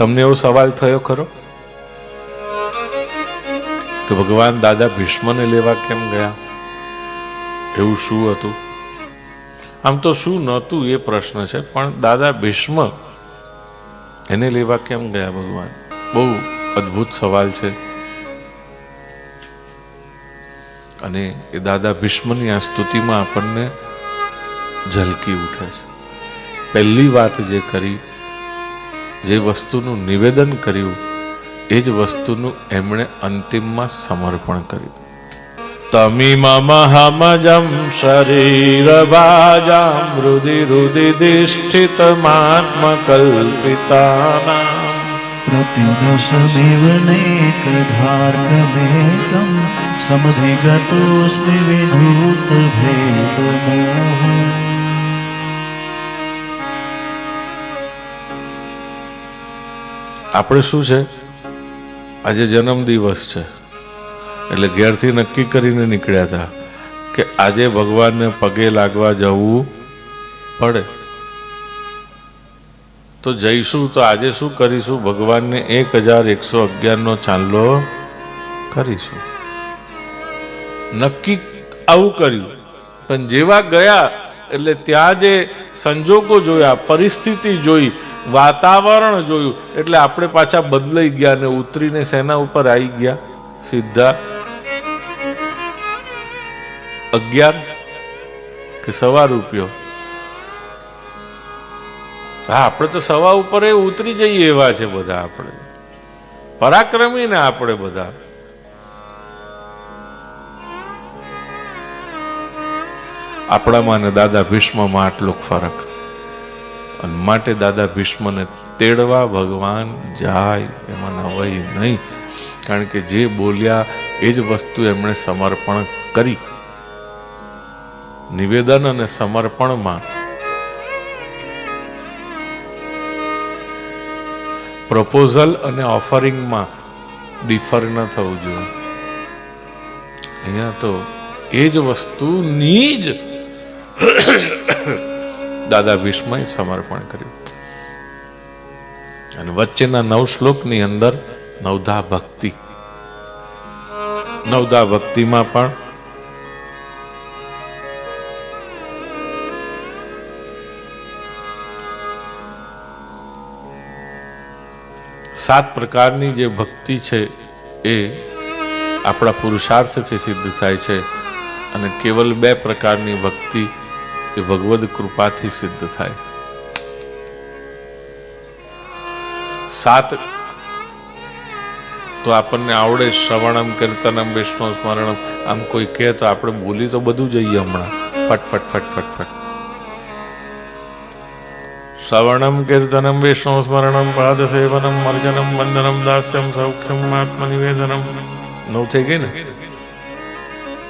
તમને એવો સવાલ થયો ખરો? કે ભગવાન દાદા ભીષ્મને લેવા કેમ ગયા? એવું શું હતું? આમ તો શું નહોતું એ પ્રશ્ન છે, પણ દાદા ભીષ્મ એને લેવા કેમ ગયા ભગવાન? બહુ અદ્ભુત સવાલ છે. અને એ દાદા ભીષ્મની આ સ્તુતિમાં આપણને ઝલકી ઉઠે છે. પહેલી વાત જે કરી જે વસ્તુનું નિવેદન કર્યું એ જ વસ્તુનું એમણે અંતિમમાં સમર્પણ કર્યું તમિમમહમજમ શરીર ભાજામ હૃદિ હૃદિધિષ્ઠિતમાત્મકલ્પિતાનામ प्रतिदशमिवनेकधार्गमेकं समधिगतोऽस्मि विधूतभेदमोह આપણે શું છે? આજે જન્મ દિવસ છે. એટલે ઘેરથી નક્કી કરીને નીકળ્યા હતા કે આજે ભગવાનને પગે લાગવા જવું પડે. તો જઈશું, તો આજે શું કરીશું? ભગવાનને એક હજાર એકસો અગિયારનો ચાંદલો કરીશું. નક્કી આવું કર્યું. પણ જેવા ગયા, એટલે ત્યાં જે સંજોગો જોયા, પરિસ્થિતિ જોઈ વાતાવરણ જોયું. એટલે આપણે પાછા બદલાઈ ગયા અને ઉતરીને સેના ઉપર આવી ગયા. સીધા અગિયાર કે સવા રૂપિયો. હા, આપણે તો સવા ઉપર એ ઉતરી જઈએ એવા છે બધા આપણે. પરાક્રમી ને આપણે બધા. આપણામાં ને દાદા ભીષ્મમાં આટલો ફરક. અને માટે દાદા ભીષ્મને તેડવા ભગવાન જાય એમાં નવાય નહીં. કારણ કે જે બોલ્યા એ જ વસ્તુ એમણે સમર્પણ કરી. નિવેદન અને સમર્પણમાં પ્રપોઝલ અને ઓફરિંગમાં ડિફર ન થવું જોઈએ. અહીંયા તો એ જ વસ્તુની જ દાદા ભીષ્મએ સમર્પણ કર્યું. અને વચ્ચેના નવ શ્લોકની અંદર નવધા ભક્તિ. નવધા ભક્તિમાં પણ સાત પ્રકારની જે ભક્તિ છે એ આપણા પુરુષાર્થથી સિદ્ધ થાય છે. અને કેવલ બે પ્રકારની ભક્તિ એ ભગવદ કૃપાથી સિદ્ધ થાય. સાત તો આપણને આવડે શ્રવણમ, કીર્તનમ, વિષ્ણુ સ્મરણમ. આમ કોઈ કહે તો આપણે બોલી તો બધું જઈએ હમણાં. ફટ ફટ ફટ શ્રવણમ, કીર્તનમ, વિષ્ણુ સ્મરણમ પાદ સેવનમ અર્જનમ, વંદનમ, દાસ્યમ, સૌખ્યમ, આત્મનિવેદનમ. નવ થઈ ગઈ ને?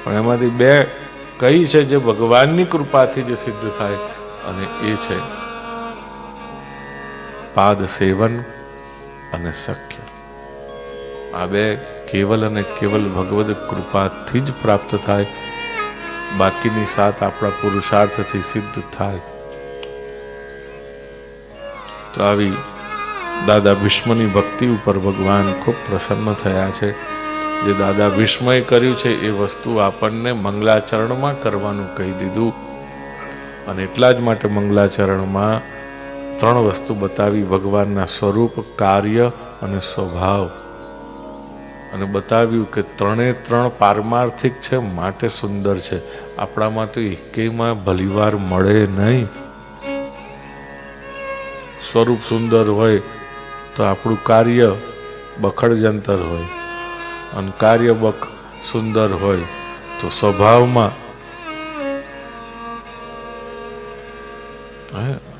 પણ એમાંથી બે કઈ છે જે ભગવાનની કૃપાથી જે સિદ્ધ થાય અને એ છે પાદ સેવન અને સખ્ય. આ બે કેવલ અને કેવલ ભગવદ કૃપાથી જ પ્રાપ્ત થાય. બાકીની સાથ આપણા પુરુષાર્થથી સિદ્ધ થાય. તો આવી દાદા ભીષ્મની ભક્તિ ઉપર ભગવાન ખૂબ પ્રસન્ન થયા છે. જે દાદા વિસ્મય કર્યું છે, એ વસ્તુ આપણને મંગલાચરણમાં કરવાનું કહી દીધું. અને એટલા જ માટે મંગલાચરણમાં ત્રણ વસ્તુ બતાવી, ભગવાનના સ્વરૂપ, કાર્ય અને સ્વભાવ. અને બતાવ્યું કે ત્રણે ત્રણ પારમાર્થિક છે, માટે સુંદર છે. આપણામાં તો એકેયમાં ભલીવાર મળે નહીં. સ્વરૂપ સુંદર હોય તો આપણું કાર્ય બખડજંતર હોય. અને કાર્ય સુંદર હોય તો સ્વભાવમાં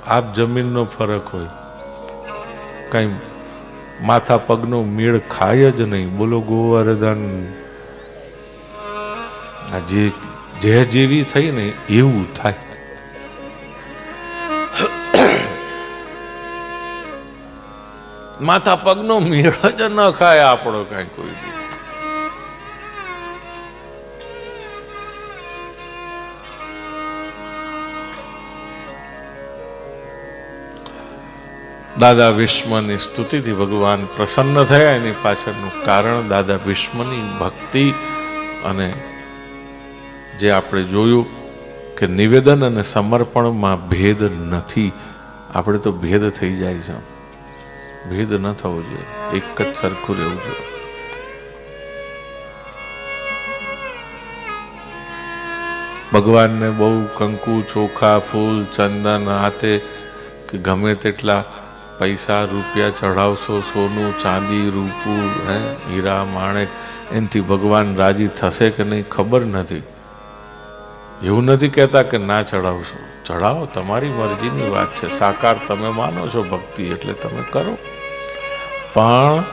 આપ જમીનનો ફરક હોય. કઈ માથા પગનો મેળ ખાય જ નહીં. બોલો ગોવર્ધન, આ જે જે જેવી થઈ ને એવું થાય. માથા પગનો મેળ જ ન ખાય આપણો કાંઈ કોઈ દાદા વિશ્વની સ્તુતિથી ભગવાન પ્રસન્ન થયા. એની પાછળનું કારણ દાદા વિશ્વની ભક્તિ અને જે આપણે જોયું કે નિવેદન અને સમર્પણમાં ભેદ નથી. આપણે તો ભેદ થઈ જાય છે. ભેદ ન થવો જોઈએ. એક જ સરખું રહેવું જોઈએ. ભગવાનને બહુ કંકુ, ચોખા, ફૂલ, ચંદન, હાથે કે ગમે તેટલા પૈસા રૂપિયા ચઢાવશો, સોનું, ચાંદી, રૂપું, હે, હીરા માણેક એનાથી ભગવાન રાજી થશે કે નહીં ખબર નથી. એવું નથી કહેતા કે ના ચડાવશો ચઢાવો, તમારી મરજીની વાત છે. સાકાર તમે માનો છો ભક્તિ એટલે તમે કરો. પણ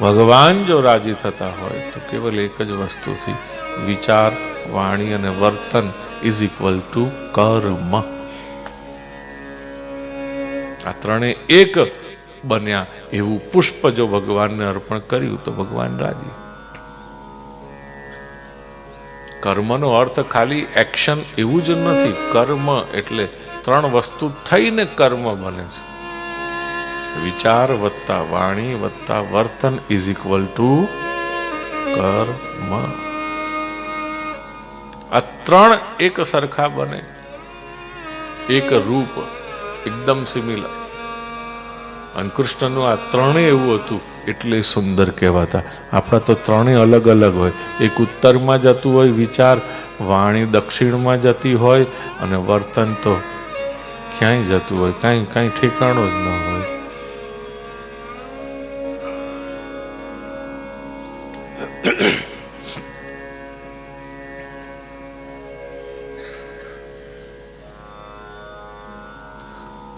ભગવાન જો રાજી થતા હોય તો કેવલ એક જ વસ્તુથી વિચાર, વાણી અને વર્તન ઇઝ ઇક્વલ ટુ કર્મ. આ ત્રણે એક બન્યા એવું પુષ્પ જો ભગવાનને અર્પણ કર્યું તો ભગવાન રાજી. કર્મનો અર્થ ખાલી એક્શન એવું જ નથી. કર્મ એટલે ત્રણ વસ્તુ થઈને કર્મ બને છે. વિચાર વત્તા વાણી વત્તા વર્તન ઇઝ ઇક્વલ ટુ કર્મ. આ ત્રણ એક સરખા બને. એક રૂપ એકદમ સિમિલર. અને કૃષ્ણનું આ ત્રણેય એવું હતું, એટલે સુંદર કહેવાતા. આપણા તો ત્રણેય અલગ અલગ હોય. એક ઉત્તરમાં જતું હોય વિચાર, વાણી દક્ષિણમાં જતી હોય, અને વર્તન તો ક્યાંય જતું હોય, કાંઈ કાંઈ ઠેકાણો જ ન હોય.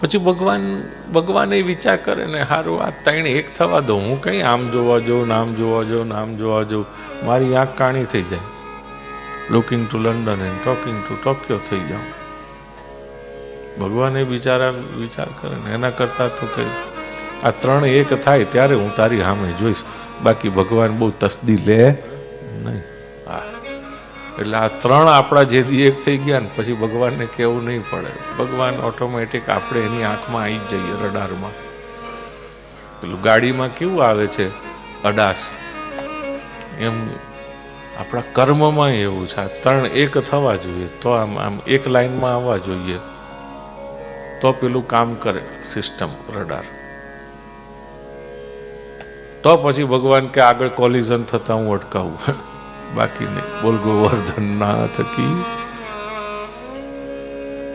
પછી ભગવાન ભગવાન વિચાર કરે ને સારું આ ત્રણ એક થવા દો. હું કઈ આમ જોવા જાઉં નામ જોવા જાઉં નામ જોવા જાઉં. મારી આંખ કાણી થઈ જાય. Looking to London and talking to Tokyo થઈ જાઉં. ભગવાને વિચારા, વિચાર કરે ને, એના કરતાં તો કે આ ત્રણ એક થાય, ત્યારે હું તારી સામે જોઈશ. બાકી ભગવાન બહુ તસદી લે નહીં. એટલે આ ત્રણ આપણા જે એક થઈ ગયા ને પછી ભગવાનને કેવું નહીં પડે. ભગવાન ઓટોમેટિક આપણે એની આંખમાં આવી જ જઈએ રડારમાં. પેલું ગાડીમાં કેવું આવે છે? અડાસ. એમ આપણા કર્મમાં એવું છે. આ ત્રણ એક થવા જોઈએ. તો આમ આમ એક લાઈનમાં આવવા જોઈએ. તો પેલું કામ કરે સિસ્ટમ રડાર તો પછી ભગવાન કે આગળ કોલિઝન થતા હું અટકાવું. બાકી નહીં બોલ ગોવર્ધન નાથ કી